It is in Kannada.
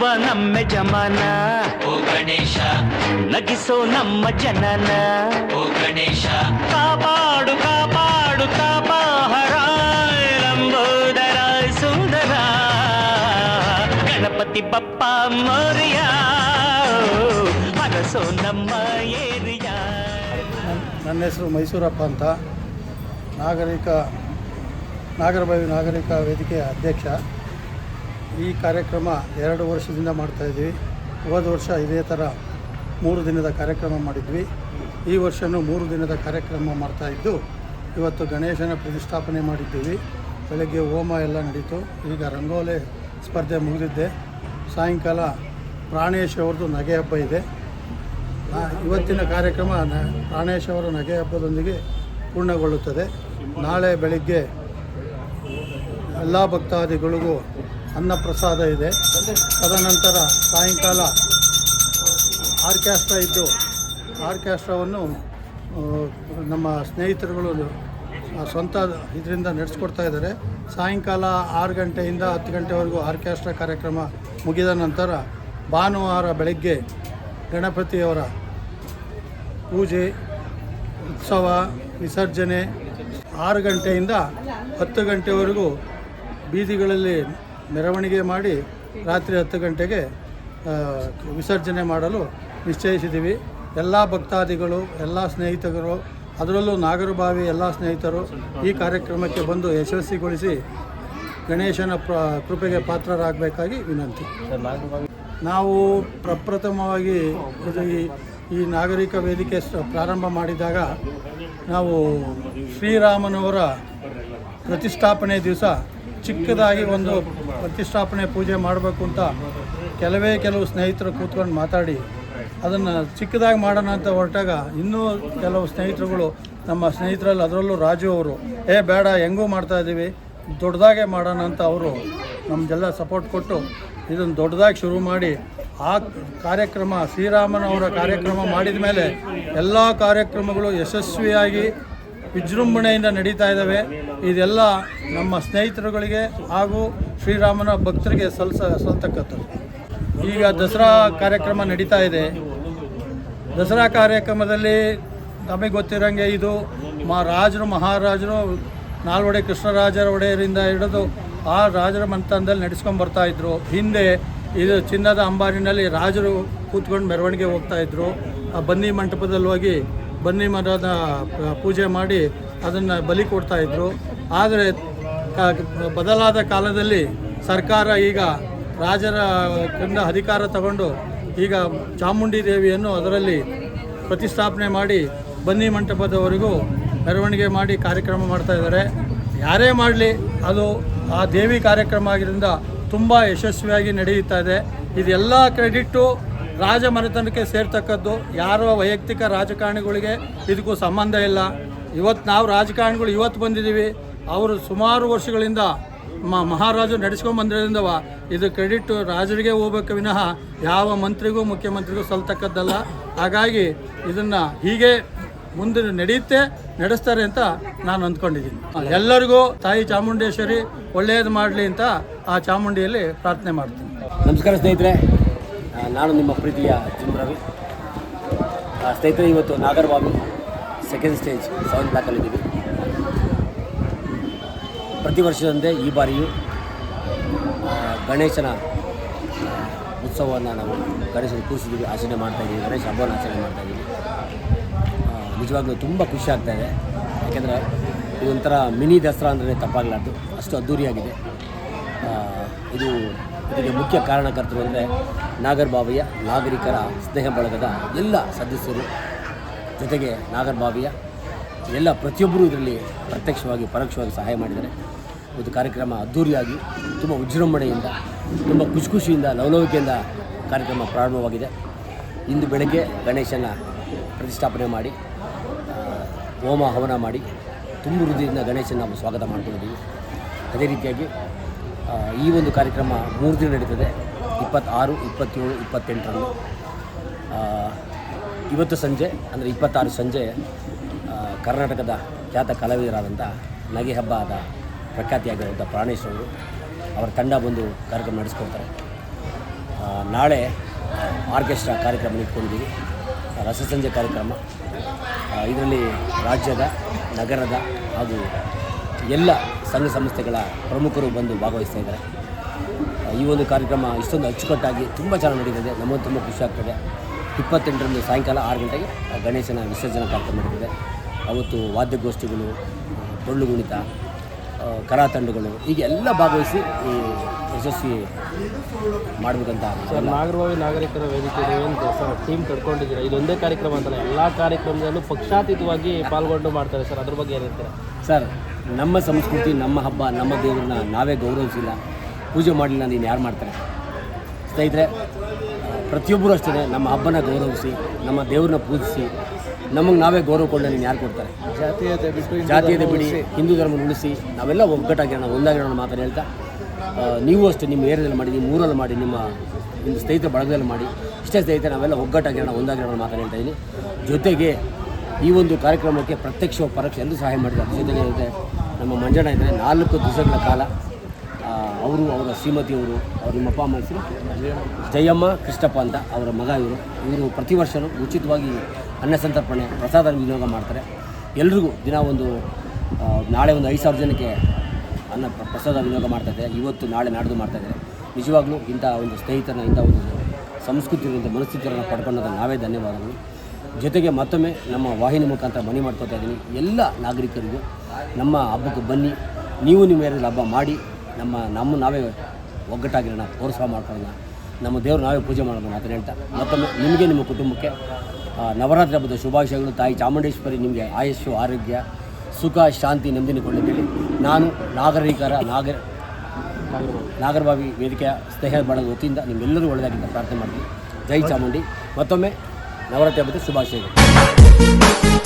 ನಗುವ ನಮ್ಮ ಜಮಾನ ಓ ಗಣೇಶ. ನಗಿಸೋ ನಮ್ಮ ಜನನ. ಓ ಗಣೇಶ. ಕಾಪಾಡು ಕಾಪಾಡು ಕಾಪಾಹರ ಲಂಬೋದರ ಸುಂದರ. ಗಣಪತಿ ಬಪ್ಪ ಮೋರಿಯ. ಮನಸೋ ನಮ್ಮ ಏರಿಯಾ. ನನ್ನ ಹೆಸರು ಮೈಸೂರಪ್ಪ ಅಂತ. ನಾಗರಿಕ ನಾಗರಬಾವಿ ನಾಗರಿಕ ವೇದಿಕೆಯ ಅಧ್ಯಕ್ಷ. ಈ ಕಾರ್ಯಕ್ರಮ ಎರಡು ವರ್ಷದಿಂದ ಮಾಡ್ತಾಯಿದ್ವಿ ಹೋದ ವರ್ಷ ಇದೇ ಥರ ಮೂರು ದಿನದ ಕಾರ್ಯಕ್ರಮ ಮಾಡಿದ್ವಿ. ಈ ವರ್ಷವೂ ಮೂರು ದಿನದ ಕಾರ್ಯಕ್ರಮ ಮಾಡ್ತಾಯಿದ್ದು ಇವತ್ತು ಗಣೇಶನ ಪ್ರತಿಷ್ಠಾಪನೆ ಮಾಡಿದ್ದೀವಿ. ಬೆಳಗ್ಗೆ ಹೋಮ ಎಲ್ಲ ನಡೀತು. ಈಗ ರಂಗೋಲೆ ಸ್ಪರ್ಧೆ ಮುಗಿದಿದ್ದೆ ಸಾಯಂಕಾಲ ಪ್ರಾಣೇಶ್ ಅವ್ರದ್ದು ನಗೆ ಹಬ್ಬ ಇದೆ. ಇವತ್ತಿನ ಕಾರ್ಯಕ್ರಮ ಪ್ರಾಣೇಶ್ ಅವರ ನಗೆ ಹಬ್ಬದೊಂದಿಗೆ ಪೂರ್ಣಗೊಳ್ಳುತ್ತದೆ. ನಾಳೆ ಬೆಳಿಗ್ಗೆ ಎಲ್ಲ ಭಕ್ತಾದಿಗಳಿಗೂ ಅನ್ನಪ್ರಸಾದ ಇದೆ. ತದನಂತರ ಸಾಯಂಕಾಲ ಆರ್ಕೆಸ್ಟ್ರಾ ಇದ್ದು ಆರ್ಕೆಸ್ಟ್ರಾವನ್ನು ನಮ್ಮ ಸ್ನೇಹಿತರುಗಳು ಸ್ವಂತ ಇದರಿಂದ ನಡೆಸ್ಕೊಡ್ತಾ ಇದ್ದಾರೆ. ಸಾಯಂಕಾಲ ಆರು ಗಂಟೆಯಿಂದ ಹತ್ತು ಗಂಟೆವರೆಗೂ ಆರ್ಕೆಸ್ಟ್ರಾ ಕಾರ್ಯಕ್ರಮ ಮುಗಿದ ನಂತರ ಭಾನುವಾರ ಬೆಳಗ್ಗೆ ಗಣಪತಿಯವರ ಪೂಜೆ, ಉತ್ಸವ, ವಿಸರ್ಜನೆ ಆರು ಗಂಟೆಯಿಂದ ಹತ್ತು ಗಂಟೆವರೆಗೂ ಬೀದಿಗಳಲ್ಲಿ ಮೆರವಣಿಗೆ ಮಾಡಿ ರಾತ್ರಿ ಹತ್ತು ಗಂಟೆಗೆ ವಿಸರ್ಜನೆ ಮಾಡಲು ನಿಶ್ಚಯಿಸಿದ್ದೀವಿ. ಎಲ್ಲ ಭಕ್ತಾದಿಗಳು, ಎಲ್ಲ ಸ್ನೇಹಿತರು, ಅದರಲ್ಲೂ ನಾಗರಬಾವಿ ಎಲ್ಲ ಸ್ನೇಹಿತರು ಈ ಕಾರ್ಯಕ್ರಮಕ್ಕೆ ಬಂದು ಯಶಸ್ವಿಗೊಳಿಸಿ ಗಣೇಶನ ಪ್ರ, ಕೃಪೆಗೆ ಪಾತ್ರರಾಗಬೇಕಾಗಿ ವಿನಂತಿ. ನಾವು ಪ್ರಪ್ರಥಮವಾಗಿ ಈ ಈ ನಾಗರಿಕ ವೇದಿಕೆ ಪ್ರಾರಂಭ ಮಾಡಿದಾಗ ನಾವು ಶ್ರೀರಾಮನವರ ಪ್ರತಿಷ್ಠಾಪನೆ ದಿವಸ ಚಿಕ್ಕದಾಗಿ ಒಂದು ಪ್ರತಿಷ್ಠಾಪನೆ ಪೂಜೆ ಮಾಡಬೇಕು ಅಂತ ಕೆಲವೇ ಕೆಲವು ಸ್ನೇಹಿತರು ಕೂತ್ಕೊಂಡು ಮಾತಾಡಿ ಅದನ್ನು ಚಿಕ್ಕದಾಗಿ ಮಾಡೋಣ ಅಂತ ಹೊರಟಾಗ ಇನ್ನೂ ಕೆಲವು ಸ್ನೇಹಿತರುಗಳು ನಮ್ಮ ಸ್ನೇಹಿತರಲ್ಲಿ ಅದರಲ್ಲೂ ರಾಜು ಅವರು, ಏ, ಬೇಡ, ಹೆಂಗೂ ಮಾಡ್ತಾ ಇದ್ದೀವಿ ದೊಡ್ಡದಾಗೆ ಮಾಡೋಣ ಅಂತ ಅವರು ನಮ್ದೆಲ್ಲ ಸಪೋರ್ಟ್ ಕೊಟ್ಟು ಇದನ್ನು ದೊಡ್ಡದಾಗಿ ಶುರು ಮಾಡಿ ಆ ಕಾರ್ಯಕ್ರಮ, ಶ್ರೀರಾಮನವರ ಕಾರ್ಯಕ್ರಮ ಮಾಡಿದ ಮೇಲೆ ಎಲ್ಲ ಕಾರ್ಯಕ್ರಮಗಳು ಯಶಸ್ವಿಯಾಗಿ ವಿಜೃಂಭಣೆಯಿಂದ ನಡೀತಾ ಇದ್ದಾವೆ. ಇದೆಲ್ಲ ನಮ್ಮ ಸ್ನೇಹಿತರುಗಳಿಗೆ ಹಾಗೂ ಶ್ರೀರಾಮನ ಭಕ್ತರಿಗೆ ಸಲ್ಸ ಸಲ್ತಕ್ಕಂಥದ್ದು. ಈಗ ದಸರಾ ಕಾರ್ಯಕ್ರಮ ನಡೀತಾ ಇದೆ. ದಸರಾ ಕಾರ್ಯಕ್ರಮದಲ್ಲಿ ನಮಗೆ ಗೊತ್ತಿರೋಂಗೆ ಇದು ಮಾ ರಾಜರು, ಮಹಾರಾಜರು, ನಾಲ್ವಡೆ ಕೃಷ್ಣರಾಜರ ಒಡೆಯರಿಂದ ಹಿಡಿದು ಆ ರಾಜರ ಮಂತನದಲ್ಲಿ ನಡೆಸ್ಕೊಂಡು ಬರ್ತಾ ಇದ್ರು. ಹಿಂದೆ ಇದು ಚಿನ್ನದ ಅಂಬಾರಿನಲ್ಲಿ ರಾಜರು ಕೂತ್ಕೊಂಡು ಮೆರವಣಿಗೆ ಹೋಗ್ತಾ ಇದ್ರು. ಆ ಬನ್ನಿ ಮಂಟಪದಲ್ಲಿ ಹೋಗಿ ಬನ್ನಿ ಮರದ ಪೂಜೆ ಮಾಡಿ ಅದನ್ನು ಬಲಿ ಕೊಡ್ತಾ ಇದ್ರು. ಆದರೆ ಬದಲಾದ ಕಾಲದಲ್ಲಿ ಸರ್ಕಾರ ಈಗ ರಾಜರ ಕಂಡ ಅಧಿಕಾರ ತಗೊಂಡು ಈಗ ಚಾಮುಂಡಿ ದೇವಿಯನ್ನು ಅದರಲ್ಲಿ ಪ್ರತಿಷ್ಠಾಪನೆ ಮಾಡಿ ಬನ್ನಿ ಮಂಟಪದವರೆಗೂ ಮೆರವಣಿಗೆ ಮಾಡಿ ಕಾರ್ಯಕ್ರಮ ಮಾಡ್ತಾ ಇದ್ದಾರೆ. ಯಾರೇ ಮಾಡಲಿ, ಅದು ಆ ದೇವಿ ಕಾರ್ಯಕ್ರಮ ಆಗಿರೋದ್ರಿಂದ ತುಂಬ ಯಶಸ್ವಿಯಾಗಿ ನಡೆಯುತ್ತಾ ಇದೆ. ಇದೆಲ್ಲ ಕ್ರೆಡಿಟ್ಟು ರಾಜ ಮನೆತನಕ್ಕೆ ಸೇರ್ತಕ್ಕದ್ದು. ಯಾರೋ ವೈಯಕ್ತಿಕ ರಾಜಕಾರಣಿಗಳಿಗೆ ಇದಕ್ಕೂ ಸಂಬಂಧ ಇಲ್ಲ. ಇವತ್ತು ನಾವು ರಾಜಕಾರಣಿಗಳು ಇವತ್ತು ಬಂದಿದ್ದೀವಿ. ಅವರು ಸುಮಾರು ವರ್ಷಗಳಿಂದ ಮಹಾರಾಜರು ನಡೆಸ್ಕೊಂಡ್ಬಂದಿರೋದ್ರಿಂದ ಇದು ಕ್ರೆಡಿಟ್ ರಾಜರಿಗೆ ಹೋಗ್ಬೇಕು ವಿನಃ ಯಾವ ಮಂತ್ರಿಗೂ ಮುಖ್ಯಮಂತ್ರಿಗೂ ಸಲ್ತಕ್ಕದ್ದಲ್ಲ. ಹಾಗಾಗಿ ಇದನ್ನು ಹೀಗೆ ಮುಂದೆ ನಡೆಯುತ್ತೆ, ನಡೆಸ್ತಾರೆ ಅಂತ ನಾನು ಅಂದ್ಕೊಂಡಿದ್ದೀನಿ. ಎಲ್ಲರಿಗೂ ತಾಯಿ ಚಾಮುಂಡೇಶ್ವರಿ ಒಳ್ಳೆಯದು ಮಾಡಲಿ ಅಂತ ಆ ಚಾಮುಂಡಿಯಲ್ಲಿ ಪ್ರಾರ್ಥನೆ ಮಾಡ್ತೀನಿ. ನಮಸ್ಕಾರ ಸ್ನೇಹಿತರೆ. ನಾನು ನಿಮ್ಮ ಪ್ರೀತಿಯ ಜಿಮ್ ರವಿ. ಸ್ನೇಹಿತರೆ, ಇವತ್ತು ನಾಗರಬಾವಿ ಸೆಕೆಂಡ್ ಸ್ಟೇಜ್ ಸೆವೆನ್ ಬ್ಲಾಕಲ್ಲಿದ್ದೀವಿ ಪ್ರತಿ ವರ್ಷದಂತೆ ಈ ಬಾರಿಯೂ ಗಣೇಶನ ಉತ್ಸವವನ್ನು ನಾವು ಗಣೇಶನ ಕೂರಿಸಿದ್ದೀವಿ, ಆಚರಣೆ ಮಾಡ್ತಾಯಿದ್ದೀವಿ ಗಣೇಶ ಹಬ್ಬವನ್ನು ಆಚರಣೆ ಮಾಡ್ತಾಯಿದ್ದೀವಿ ನಿಜವಾಗ್ಲೂ ತುಂಬ ಖುಷಿ ಆಗ್ತಾಯಿದೆ ಯಾಕೆಂದರೆ ಇದೊಂಥರ ಮಿನಿ ದಸರಾ ಅಂದರೆ ತಪ್ಪಾಗಲಾರ್ದು ಅಷ್ಟು ಅದ್ಧೂರಿಯಾಗಿದೆ ಇದು ಇದಕ್ಕೆ ಮುಖ್ಯ ಕಾರಣಕರ್ತರು ಅಂದರೆ ನಾಗರಬಾವಿಯ ನಾಗರಿಕರ ಸ್ನೇಹ ಬಳಗದ ಎಲ್ಲ ಸದಸ್ಯರು. ಜೊತೆಗೆ ನಾಗರಬಾವಿಯ ಎಲ್ಲ ಪ್ರತಿಯೊಬ್ಬರೂ ಇದರಲ್ಲಿ ಪ್ರತ್ಯಕ್ಷವಾಗಿ, ಪರೋಕ್ಷವಾಗಿ ಸಹಾಯ ಮಾಡಿದ್ದಾರೆ. ಒಂದು ಕಾರ್ಯಕ್ರಮ ಅದ್ಧೂರಿಯಾಗಿ ತುಂಬ ವಿಜೃಂಭಣೆಯಿಂದ, ತುಂಬ ಖುಷಿ ಖುಷಿಯಿಂದ ಲವಲವಿಕೆಯಿಂದ ಕಾರ್ಯಕ್ರಮ ಪ್ರಾರಂಭವಾಗಿದೆ. ಇಂದು ಬೆಳಗ್ಗೆ ಗಣೇಶನ ಪ್ರತಿಷ್ಠಾಪನೆ ಮಾಡಿ ಹೋಮ ಹವನ ಮಾಡಿ, ತುಂಬು ಹೃದಯದಿಂದ ಗಣೇಶನ ನಾವು ಸ್ವಾಗತ ಮಾಡ್ಕೊಂಡಿದ್ದೀವಿ. ಅದೇ ರೀತಿಯಾಗಿ ಈ ಒಂದು ಕಾರ್ಯಕ್ರಮ ಮೂರು ದಿನ ನಡೀತದೆ. ಇಪ್ಪತ್ತಾರು, ಇಪ್ಪತ್ತೇಳು, ಇಪ್ಪತ್ತೆಂಟರಂದು. ಇವತ್ತು ಸಂಜೆ, ಅಂದರೆ ಇಪ್ಪತ್ತಾರು ಸಂಜೆ ಕರ್ನಾಟಕದ ಖ್ಯಾತ ಕಲಾವಿದರಾದಂಥ ನಗೆ ಹಬ್ಬದ ಪ್ರಖ್ಯಾತಿಯಾಗಿರುವಂಥ ಪ್ರಾಣೇಶ್ ಅವರು ತಂಡ ಬಂದು ಕಾರ್ಯಕ್ರಮ ನಡೆಸ್ಕೊಳ್ತಾರೆ ನಾಳೆ ಆರ್ಕೆಸ್ಟ್ರಾ ಕಾರ್ಯಕ್ರಮ ಇಟ್ಕೊಂಡಿದ್ದೀವಿ. ರಸಸಂಜೆ ಕಾರ್ಯಕ್ರಮ. ಇದರಲ್ಲಿ ರಾಜ್ಯದ, ನಗರದ ಹಾಗೂ ಎಲ್ಲ ಸಂಘ ಸಂಸ್ಥೆಗಳ ಪ್ರಮುಖರು ಬಂದು ಭಾಗವಹಿಸ್ತಾ ಇದ್ದಾರೆ. ಈ ಒಂದು ಕಾರ್ಯಕ್ರಮ ಇಷ್ಟೊಂದು ಅಚ್ಚುಕಟ್ಟಾಗಿ ತುಂಬ ಚೆನ್ನಾಗಿ ನಡೀತದೆ. ನಮಗೆ ತುಂಬ ಖುಷಿ ಆಗ್ತದೆ. ಇಪ್ಪತ್ತೆಂಟರಂದು ಸಾಯಂಕಾಲ ಆರು ಗಂಟೆಗೆ ಗಣೇಶನ ವಿಸರ್ಜನಾ ಕಾರ್ಯಕ್ರಮ ನಡೀತದೆ. ಅವತ್ತು ವಾದ್ಯಗೋಷ್ಠಿಗಳು ಡೊಳ್ಳು ಕುಣಿತ ಕರಾ ತಂಡಗಳು ಹೀಗೆ ಎಲ್ಲ ಭಾಗವಹಿಸಿ ಈ ಯಶಸ್ವಿ ಮಾಡಬೇಕಂತ ಸರ್ ನಾಗರಭಾವಿ ನಾಗರಿಕರ ವೇದಿಕೆ ಏನು ಸರ್ ಟೀಮ್ ಕಟ್ಕೊಂಡಿದ್ದೀರಾ ಇದೊಂದೇ ಕಾರ್ಯಕ್ರಮ ಅಂತಲ್ಲ ಎಲ್ಲ ಕಾರ್ಯಕ್ರಮದಲ್ಲೂ ಪಕ್ಷಾತೀತವಾಗಿ ಪಾಲ್ಗೊಂಡು ಮಾಡ್ತಾರೆ ಸರ್ ಅದ್ರ ಬಗ್ಗೆ ಏನು ಹೇಳ್ತೀರಾ? ಸರ್ ನಮ್ಮ ಸಂಸ್ಕೃತಿ ನಮ್ಮ ಹಬ್ಬ ನಮ್ಮ ದೇವರನ್ನ ನಾವೇ ಗೌರವಿಸಿಲ್ಲ. ಪೂಜೆ ಮಾಡಲಿಲ್ಲ ನೀನು ಯಾರು ಮಾಡ್ತಾರೆ? ಸ್ನೇಹಿತರೆ ಪ್ರತಿಯೊಬ್ಬರು ಅಷ್ಟೇ ನಮ್ಮ ಹಬ್ಬನ ಗೌರವಿಸಿ ನಮ್ಮ ದೇವ್ರನ್ನ ಪೂಜಿಸಿ ನಮಗೆ ನಾವೇ ಗೌರವ ಕೊಡಲಿ ನೀನು ಯಾರು ಕೊಡ್ತಾರೆ? ಜಾತೀಯತೆ ಬಿಟ್ಟು ಜಾತೀಯತೆ ಬಿಡಿ ಹಿಂದೂ ಧರ್ಮ ಉಳಿಸಿ ನಾವೆಲ್ಲ ಒಗ್ಗಟ್ಟಾಗಿರೋಣ ಒಂದಾಗಿರೋಣ ಮಾತನ್ನು ಹೇಳ್ತಾ. ನೀವು ಅಷ್ಟೇ ನಿಮ್ಮ ಏರಿಯಾದಲ್ಲಿ ಮಾಡಿ ನಿಮ್ಮ ಊರಲ್ಲಿ ಮಾಡಿ ನಿಮ್ಮ ನಿಮ್ಮ ಸ್ನೇಹಿತರ ಬಳಗದಲ್ಲಿ ಮಾಡಿ ಇಷ್ಟೇ ಸ್ನೇಹಿತರೆ ನಾವೆಲ್ಲ ಒಗ್ಗಟ್ಟಾಗಿರೋಣ ಒಂದಾಗಿರೋಣ ಮಾತನ್ನು ಹೇಳ್ತಾ ಇದ್ದೀನಿ ಜೊತೆಗೆ ಈ ಒಂದು ಕಾರ್ಯಕ್ರಮಕ್ಕೆ ಪ್ರತ್ಯಕ್ಷ ಪರೋಕ್ಷ ಎಂದು ಸಹಾಯ ಮಾಡಿದ್ದಾರೆ. ಜೊತೆಗೆ ನಮ್ಮ ಮಂಜಣ್ಣ ಇದ್ದರೆ ನಾಲ್ಕು ದಿವಸಗಳ ಕಾಲ ಅವರು ಅವರ ಶ್ರೀಮತಿಯವರು ಅವ್ರ ನಿಮ್ಮ ಅಪ್ಪ ಅಮ್ಮ ಹೆಸರು? ಜಯಮ್ಮ ಕೃಷ್ಣಪ್ಪ ಅಂತ ಅವರ ಮಗ ಇವರು. ಇವರು ಪ್ರತಿ ವರ್ಷವೂ ಉಚಿತವಾಗಿ ಅನ್ನ ಸಂತರ್ಪಣೆ, ಪ್ರಸಾದ ವಿನಿಯೋಗ ಮಾಡ್ತಾರೆ. ಎಲ್ರಿಗೂ ದಿನ ಒಂದು ನಾಳೆ ಒಂದು ಐದು ಸಾವಿರ ಜನಕ್ಕೆ ಅನ್ನ ಪ್ರ- ಪ್ರಸಾದ ವಿನಿಯೋಗ ಮಾಡ್ತಾಯಿದೆ ಇವತ್ತು, ನಾಳೆ ನಾಡ್ದು ಮಾಡ್ತಾಯಿದ್ದಾರೆ ನಿಜವಾಗ್ಲೂ ಇಂಥ ಒಂದು ಸ್ನೇಹಿತರನ್ನ, ಇಂಥ ಒಂದು ಸಂಸ್ಕೃತಿಯಿಂದ ಮನಸ್ಥಿತಿಯನ್ನು ಪಡ್ಕೊಂಡಾಗ ನಾವೇ ಧನ್ಯವಾದಗಳು. ಜೊತೆಗೆ ಮತ್ತೊಮ್ಮೆ ನಮ್ಮ ವಾಹಿನಿ ಮುಖಾಂತರ ಮನೆ ಮಾಡ್ಕೊತಾ ಇದ್ದೀನಿ. ಎಲ್ಲ ನಾಗರಿಕರಿಗೂ ನಮ್ಮ ಹಬ್ಬಕ್ಕೆ ಬನ್ನಿ. ನೀವು ನಿಮ್ಮ ಹಬ್ಬ ಮಾಡಿ, ನಮ್ಮ ನಮ್ಮ ನಾವೇ ಒಗ್ಗಟ್ಟಾಗಿರೋಣ ಪ್ರೋತ್ಸಾಹ ಮಾಡ್ಕೊಳ್ಳೋಣ. ನಮ್ಮ ದೇವರು ನಾವೇ ಪೂಜೆ ಮಾಡೋಣ ಅಂತ ಹೇಳ್ತಾ. ಮತ್ತೊಮ್ಮೆ ನಿಮಗೆ ನಿಮ್ಮ ಕುಟುಂಬಕ್ಕೆ ನವರಾತ್ರಿ ಹಬ್ಬದ ಶುಭಾಶಯಗಳು. ತಾಯಿ ಚಾಮುಂಡೇಶ್ವರಿ, ನಿಮಗೆ ಆಯಸ್ಸು, ಆರೋಗ್ಯ, ಸುಖ, ಶಾಂತಿ ನೆಮ್ಮದಿನ ನಾನು ನಾಗರಿಕರ ನಾಗರ ನಾಗರಭಾವಿ ವೇದಿಕೆಯ ಸ್ನೇಹ ಮಾಡೋದ ವತಿಯಿಂದ ನಿಮ್ಮೆಲ್ಲರೂ ಒಳ್ಳೆಯದಾಗಿದ್ದ ಪ್ರಾರ್ಥನೆ ಮಾಡ್ತೀನಿ. ಜೈ ಚಾಮುಂಡಿ. ಮತ್ತೊಮ್ಮೆ ನವರಾತ್ರಿ ಹಬ್ಬದ ಶುಭಾಶಯಗಳು.